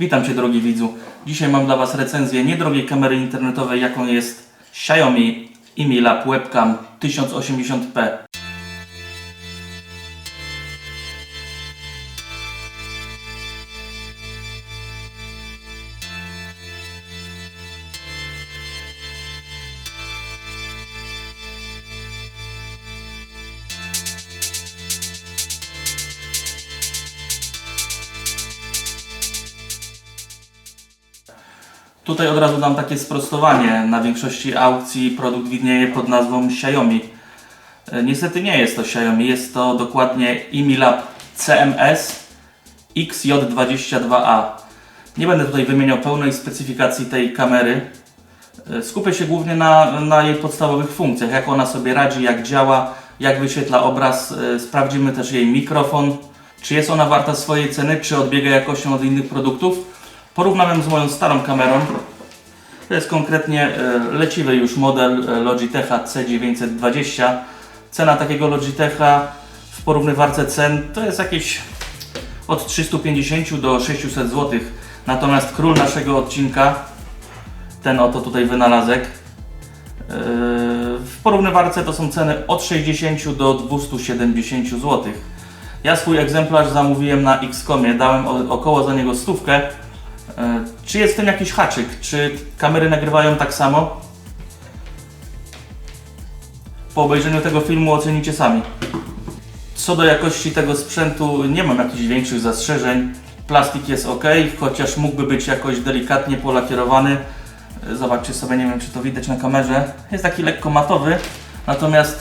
Witam Cię drogi widzu. Dzisiaj mam dla Was recenzję niedrogiej kamery internetowej, jaką jest Xiaomi IMI Lab Webcam 1080p. Tutaj od razu dam takie sprostowanie. Na większości aukcji produkt widnieje pod nazwą Xiaomi. E, Niestety nie jest to Xiaomi, jest to dokładnie IMI Lab CMS XJ22A. Nie będę tutaj wymieniał pełnej specyfikacji tej kamery. E, Skupię się głównie na, na jej podstawowych funkcjach, jak ona sobie radzi, jak działa, jak wyświetla obraz. E, Sprawdzimy też jej mikrofon, czy jest ona warta swojej ceny, czy odbiega jakością od innych produktów. Porównam ją z moją starą kamerą. To jest konkretnie e, leciwy już model e, Logitecha C920. Cena takiego Logitecha w porównywarce cen to jest jakieś od 350 do 600 zł. Natomiast król naszego odcinka, ten oto tutaj wynalazek, e, w porównywarce to są ceny od 60 do 270 zł. Ja swój egzemplarz zamówiłem na Xcomie, dałem około za niego stówkę. E, Czy jest w tym jakiś haczyk? Czy kamery nagrywają tak samo? Po obejrzeniu tego filmu ocenicie sami. Co do jakości tego sprzętu, nie mam jakichś większych zastrzeżeń. Plastik jest ok, chociaż mógłby być jakoś delikatnie polakierowany. E, Zobaczcie sobie, nie wiem czy to widać na kamerze. Jest taki lekko matowy, natomiast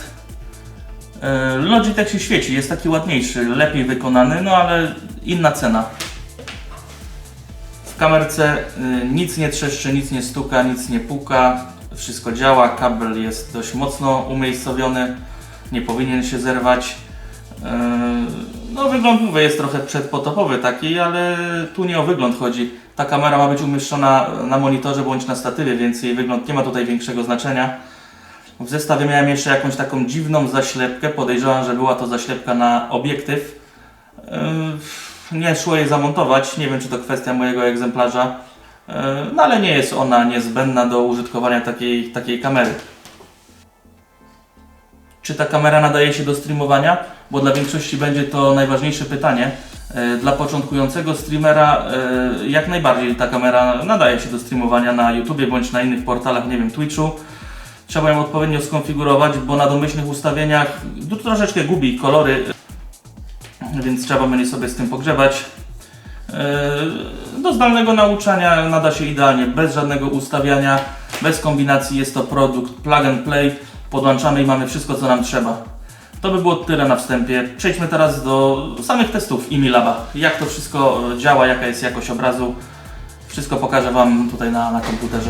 e, Logitech się świeci, jest taki ładniejszy, lepiej wykonany, no ale inna cena. W kamerce y, nic nie trzeszczy, nic nie stuka, nic nie puka, wszystko działa, kabel jest dość mocno umiejscowiony, nie powinien się zerwać. Yy, No wygląd mówię jest trochę przedpotopowy taki, ale tu nie o wygląd chodzi. Ta kamera ma być umieszczona na monitorze bądź na statywie, więc jej wygląd nie ma tutaj większego znaczenia. W zestawie miałem jeszcze jakąś taką dziwną zaślepkę, podejrzewam, że była to zaślepka na obiektyw. Nie szło jej zamontować, nie wiem czy to kwestia mojego egzemplarza, yy, no ale nie jest ona niezbędna do użytkowania takiej, takiej kamery. Czy ta kamera nadaje się do streamowania? Bo dla większości będzie to najważniejsze pytanie. Yy, Dla początkującego streamera yy, jak najbardziej ta kamera nadaje się do streamowania na YouTubie bądź na innych portalach, nie wiem, Twitchu. Trzeba ją odpowiednio skonfigurować, bo na domyślnych ustawieniach troszeczkę gubi kolory, więc trzeba będzie sobie z tym pogrzebać. Yy, Do zdalnego nauczania nada się idealnie, bez żadnego ustawiania, bez kombinacji. Jest to produkt plug and play, podłączamy i mamy wszystko co nam trzeba. To by było tyle na wstępie. Przejdźmy teraz do samych testów Imilaba. Jak to wszystko działa, jaka jest jakość obrazu. Wszystko pokażę Wam tutaj na, na komputerze.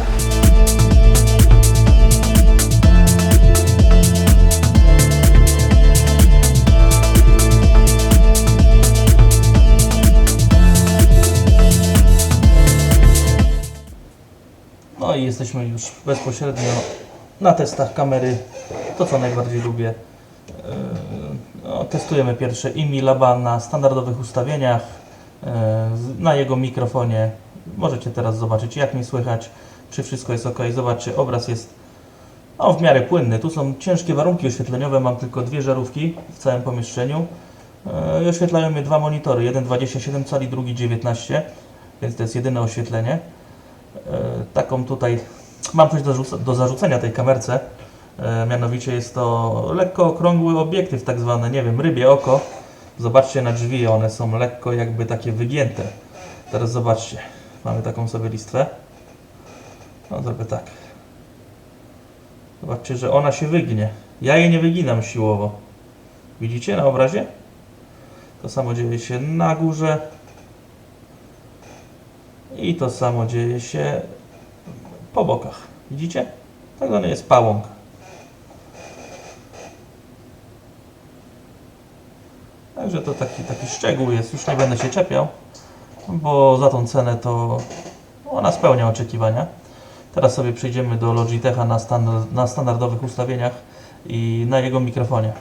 No i jesteśmy już bezpośrednio na testach kamery. To co najbardziej lubię. Yy, No, testujemy pierwsze IMI Laba na standardowych ustawieniach, z- na jego mikrofonie. Możecie teraz zobaczyć jak mi słychać, czy wszystko jest ok. Zobaczcie, obraz jest no, w miarę płynny. Tu są ciężkie warunki oświetleniowe, mam tylko dwie żarówki w całym pomieszczeniu. Yy, I oświetlają mnie dwa monitory, jeden 27 cali, drugi 19, więc to jest jedyne oświetlenie. E, taką tutaj mam coś do, do zarzucenia tej kamerce. E, mianowicie jest to lekko okrągły obiektyw, tak zwane, nie wiem, rybie oko. Zobaczcie na drzwi, one są lekko jakby takie wygięte. Teraz zobaczcie, mamy taką sobie listwę. No zrobię tak. Zobaczcie, że ona się wygnie. Ja jej nie wyginam siłowo. Widzicie na obrazie? To samo dzieje się na górze. I to samo dzieje się po bokach. Widzicie? Tak zwany jest pałąk. Także to taki, taki szczegół jest. Już nie będę się czepiał, bo za tą cenę to ona spełnia oczekiwania. Teraz sobie przejdziemy do Logitecha na, standard, na standardowych ustawieniach i na jego mikrofonie.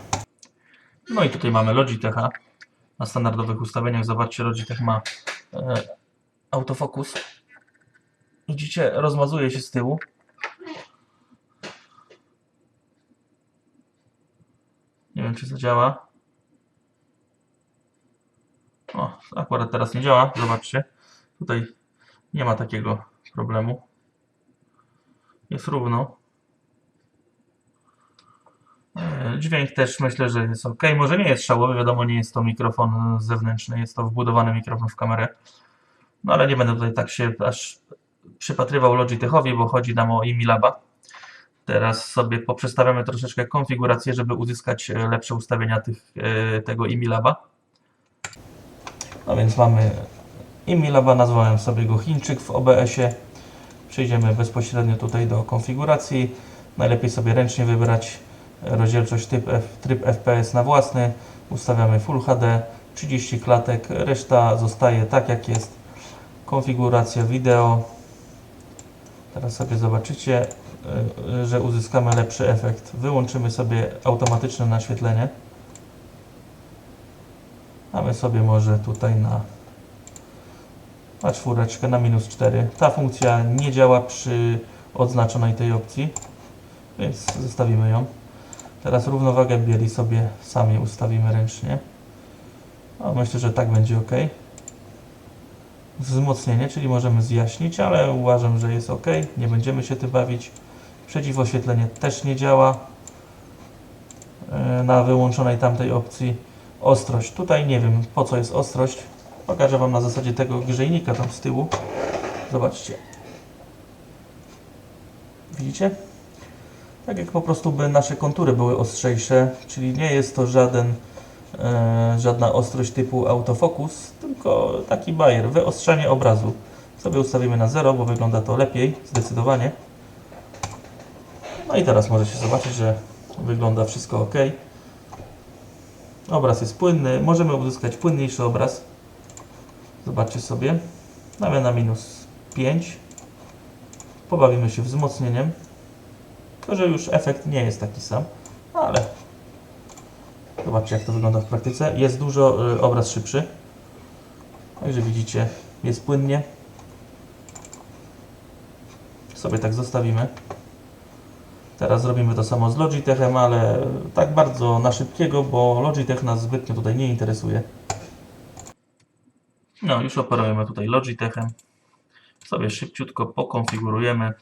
No i tutaj mamy Logitecha na standardowych ustawieniach. Zobaczcie, Logitech ma e, autofokus. Widzicie, rozmazuje się z tyłu. Nie wiem, czy to działa. O, akurat teraz nie działa. Zobaczcie. Tutaj nie ma takiego problemu. Jest równo. E, Dźwięk też myślę, że jest ok. Może nie jest szałowy, wiadomo, nie jest to mikrofon zewnętrzny, jest to wbudowany mikrofon w kamerę. No ale nie będę tutaj tak się aż przypatrywał Logitechowi, bo chodzi nam o Imilaba. Teraz sobie poprzestawiamy troszeczkę konfigurację, żeby uzyskać e, lepsze ustawienia tych, e, tego Imilaba. No więc mamy Imilaba, nazwałem sobie go Chińczyk w OBS-ie. Przejdziemy bezpośrednio tutaj do konfiguracji. Najlepiej sobie ręcznie wybrać rozdzielczość typ F, tryb FPS na własny. Ustawiamy Full HD, 30 klatek, reszta zostaje tak jak jest. Konfiguracja wideo. Teraz sobie zobaczycie, y, że uzyskamy lepszy efekt. Wyłączymy sobie automatyczne naświetlenie. A my sobie może tutaj na, na czwóreczkę, na minus 4. Ta funkcja nie działa przy odznaczonej tej opcji, więc zostawimy ją. Teraz równowagę bieli sobie sami ustawimy ręcznie. No, myślę, że tak będzie ok. Wzmocnienie, czyli możemy zjaśnić, ale uważam, że jest ok. Nie będziemy się tym bawić. Przeciwoświetlenie też nie działa e, na wyłączonej tamtej opcji. Ostrość. Tutaj nie wiem po co jest ostrość. Pokażę Wam na zasadzie tego grzejnika tam z tyłu. Zobaczcie. Widzicie? Tak jak po prostu by nasze kontury były ostrzejsze, czyli nie jest to żaden, żadna ostrość typu autofokus, tylko taki bajer, wyostrzenie obrazu. Sobie ustawimy na 0, bo wygląda to lepiej, zdecydowanie. No i teraz możecie zobaczyć, że wygląda wszystko ok. Obraz jest płynny, możemy uzyskać płynniejszy obraz. Zobaczcie sobie. Nawet na minus 5. Pobawimy się wzmocnieniem. Tylko, że już efekt nie jest taki sam, ale zobaczcie jak to wygląda w praktyce. Jest dużo y, obraz szybszy. Także widzicie, jest płynnie. Sobie tak zostawimy. Teraz zrobimy to samo z Logitechem, ale tak bardzo na szybkiego, bo Logitech nas zbytnio tutaj nie interesuje. No, już operujemy tutaj Logitechem. Sobie szybciutko pokonfigurujemy.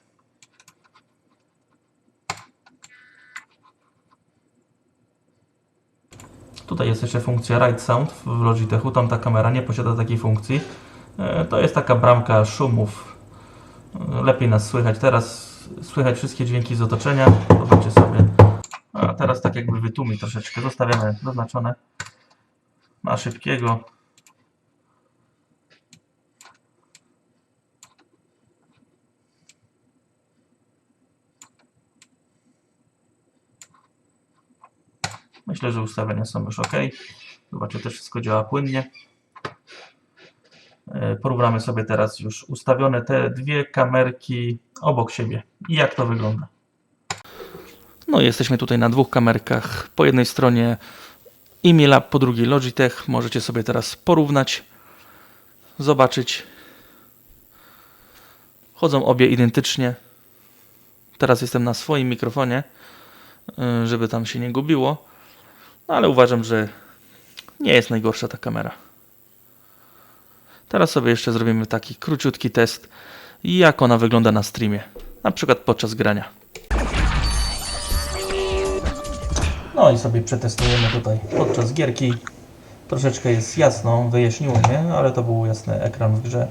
Tutaj jest jeszcze funkcja Ride Sound w Logitechu. Tam ta kamera nie posiada takiej funkcji. E, To jest taka bramka szumów. E, Lepiej nas słychać. Teraz słychać wszystkie dźwięki z otoczenia. Zobaczcie sobie. A teraz tak jakby wytłumi troszeczkę. Zostawiamy zaznaczone na szybkiego. Myślę, że ustawienia są już ok. Zobaczcie, też wszystko działa płynnie. E, Porównamy sobie teraz już ustawione te dwie kamerki obok siebie i jak to wygląda. No jesteśmy tutaj na dwóch kamerkach. Po jednej stronie Imilab, po drugiej Logitech. Możecie sobie teraz porównać, zobaczyć. Chodzą obie identycznie. Teraz jestem na swoim mikrofonie, y, żeby tam się nie gubiło. No ale uważam, że nie jest najgorsza ta kamera. Teraz sobie jeszcze zrobimy taki króciutki test, jak ona wygląda na streamie. Na przykład podczas grania. No i sobie przetestujemy tutaj podczas gierki. Troszeczkę jest jasno, wyjaśniło mnie, ale to był jasny ekran w grze.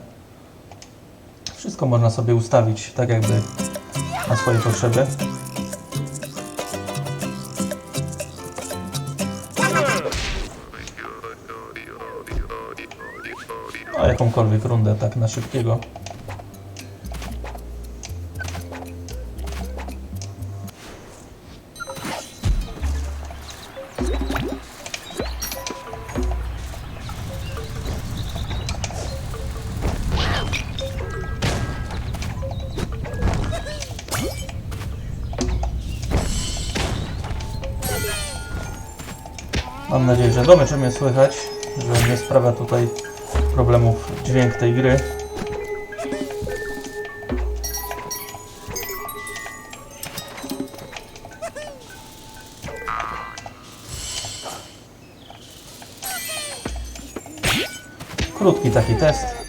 Wszystko można sobie ustawić tak jakby na swoje potrzeby. A jakąkolwiek rundę tak na szybkiego. Mam nadzieję, że domy czy mnie słychać, że nie sprawia tutaj problemów dźwięk tej gry. Krótki taki test.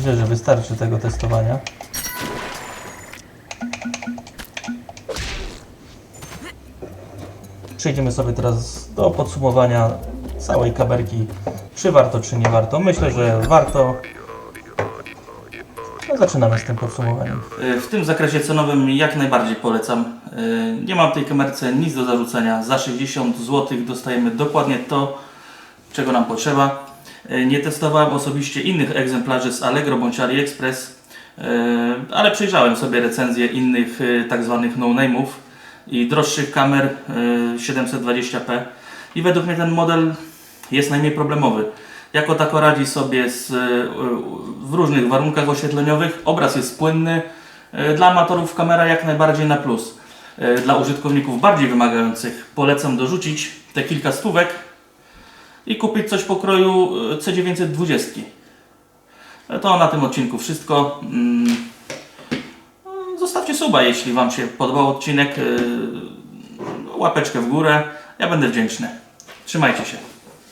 Myślę, że wystarczy tego testowania. Przejdziemy sobie teraz do podsumowania całej kamerki. Czy warto, czy nie warto? Myślę, że warto. No, zaczynamy z tym podsumowaniem. W tym zakresie cenowym jak najbardziej polecam. Y, Nie mam w tej kamerce nic do zarzucenia. Za 60 zł dostajemy dokładnie to, czego nam potrzeba. Y, Nie testowałem osobiście innych egzemplarzy z Allegro bądź AliExpress, y, ale przejrzałem sobie recenzje innych y, tak zwanych no-name'ów i droższych kamer y, 720p i według mnie ten model jest najmniej problemowy. Jako tako radzi sobie z, w różnych warunkach oświetleniowych. Obraz jest płynny. Dla amatorów kamera jak najbardziej na plus. Dla użytkowników bardziej wymagających polecam dorzucić te kilka stówek i kupić coś pokroju y, C920. To na tym odcinku wszystko. Mm, Zostawcie suba, jeśli Wam się podobał odcinek. Łapeczkę w górę. Ja będę wdzięczny. Trzymajcie się.